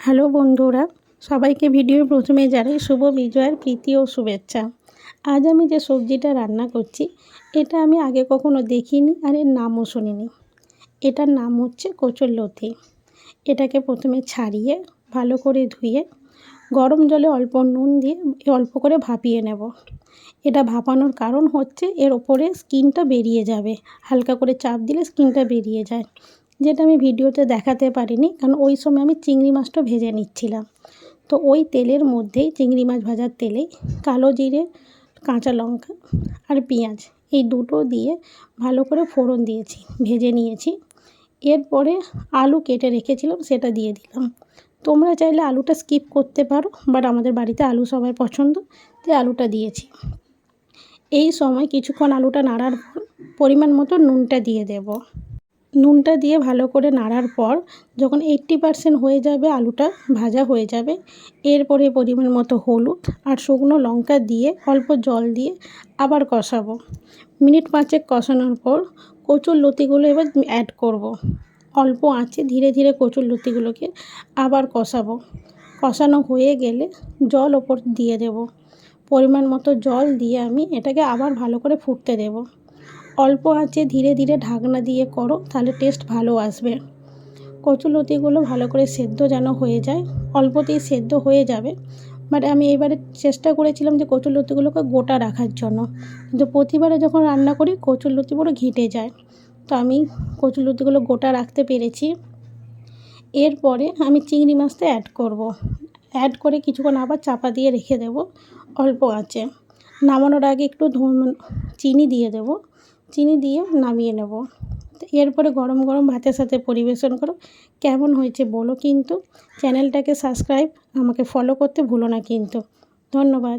Hello বন্ধুরা, সবাইকে ভিডিওর প্রথমে জানাই শুভ বিজয়ের প্রীতি ও শুভেচ্ছা। আজ আমি যে সবজিটা রান্না করছি, এটা আমি আগে কখনো দেখিনি আর এর নামও শুনিনি। এটার নাম হচ্ছে কচুরলতি এটাকে প্রথমে ছাড়িয়ে, ভালো করে ধুয়ে, গরম জলে অল্প নুন দিয়ে অল্প করে ভাপিয়ে নেব। এটা ভাপানোর কারণ হচ্ছে এর ওপরে স্কিনটা বেরিয়ে যাবে। হালকা করে চাপ দিলে স্কিনটা বেরিয়ে যায়। যেটা আমি ভিডিওতে দেখাতে পারিনি, কারণ ওই সময় আমি চিংড়ি মাছটা ভেজে নিচ্ছিলাম। তো ওই তেলের মধ্যেই চিংড়ি মাছ ভাজার তেলেই কালো জিরে, কাঁচা লঙ্কা আর পেঁয়াজ এই দুটো দিয়ে ভালো করে ফোড়ন দিয়েছি, ভেজে নিয়েছি। এরপরে আলু কেটে রেখেছিলাম, সেটা দিয়ে দিলাম। তোমরা চাইলে আলুটা স্কিপ করতে পারো, বাট আমাদের বাড়িতে আলু সবাই পছন্দ, তাই আলুটা দিয়েছি। এই সময় কিছুক্ষণ আলুটা নাড়ার পর পরিমাণ মতো নুনটা দিয়ে দেব। নুনটা দিয়ে ভালো করে নাড়ার পর যখন এইট্টি পারসেন্ট হয়ে যাবে আলুটা, ভাজা হয়ে যাবে। এরপরে পরিমাণ মতো হলুদ আর শুকনো লঙ্কা দিয়ে অল্প জল দিয়ে আবার কষাবো। মিনিট পাঁচেক কষানোর পর কচুর লতিগুলো এবার অ্যাড করব। অল্প আঁচে ধীরে ধীরে কচুর লতিগুলোকে আবার কষাবো। কষানো হয়ে গেলে জল ওপর দিয়ে দেব। পরিমাণ মতো জল দিয়ে আমি এটাকে আবার ভালো করে ফুটতে দেবো। অল্প আঁচে ধীরে ধীরে ঢাকনা দিয়ে করো, তাহলে টেস্ট ভালো আসবে। কচুলতিগুলো ভালো করে সেদ্ধ যেন হয়ে যায়। অল্পতেই সেদ্ধ হয়ে যাবে। বাট আমি এবারে চেষ্টা করেছিলাম যে কচুলতিগুলোকে গোটা রাখার জন্য। কিন্তু প্রতিবারে যখন রান্না করি কচুরলতি পুরো ঘেঁটে যায়। তো আমি কচুরলতিগুলো গোটা রাখতে পেরেছি। এরপরে আমি চিংড়ি মাছটা অ্যাড করব। অ্যাড করে কিছুক্ষণ আবার চাপা দিয়ে রেখে দেব। অল্প আঁচে নামানোর আগে একটু চিনি দিয়ে দেবো। চিনি দিয়ে নামিয়ে নেব। এরপরে গরম গরম ভাতের সাথে পরিবেশন করো। কেমন হয়েছে বলো কিন্তু। চ্যানেলটাকে সাবস্ক্রাইব আমাকে ফলো করতে ভুলো না কিন্তু। ধন্যবাদ।